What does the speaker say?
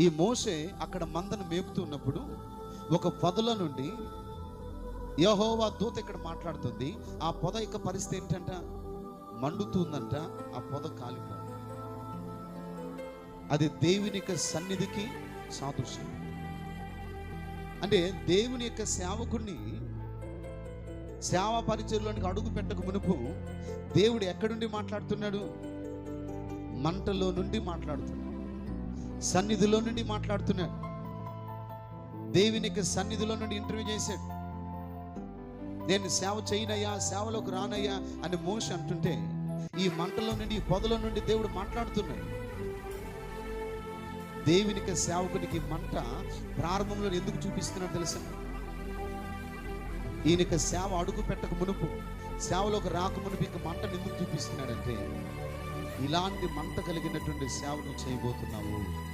ఈ మోసే అక్కడ మందను మేపుతున్నప్పుడు ఒక పొదల నుండి యహోవా దూత ఇక్కడ మాట్లాడుతుంది ఆ పొద యొక్క పరిస్థితి ఏంటంట? మండుతుందంట ఆ పొద కాలిపో అది దేవుని యొక్క సన్నిధికి సాదృశ్యం. అంటే దేవుని యొక్క సేవకుడిని సేవా పరిచయంలోనికి అడుగు పెట్టక మునుపు దేవుడు ఎక్కడుండి మాట్లాడుతున్నాడు? మంటలో నుండి మాట్లాడుతున్నాడు. సన్నిధిలో నుండి మాట్లాడుతున్నాడు. దేవుని సన్నిధిలో నుండి ఇంటర్వ్యూ చేశాడు. నేను సేవ చేయనయ్యా సేవలోకి రానయ్యా అని మోష అంటుంటే ఈ మంటలో నుండి ఈ పొదలో నుండి దేవుడు మాట్లాడుతున్నాడు. దేవునికి సేవకునికి మంట ప్రారంభంలో ఎందుకు చూపిస్తున్నాడు తెలుసా? ఈయనకి సేవ అడుగు పెట్టక మునుపు సేవలోకి రాక మునుపు ఇక మంటను ఎందుకు చూపిస్తున్నాడంటే ఇలాంటి మంట కలిగినటువంటి సేవను చేయబోతున్నావు.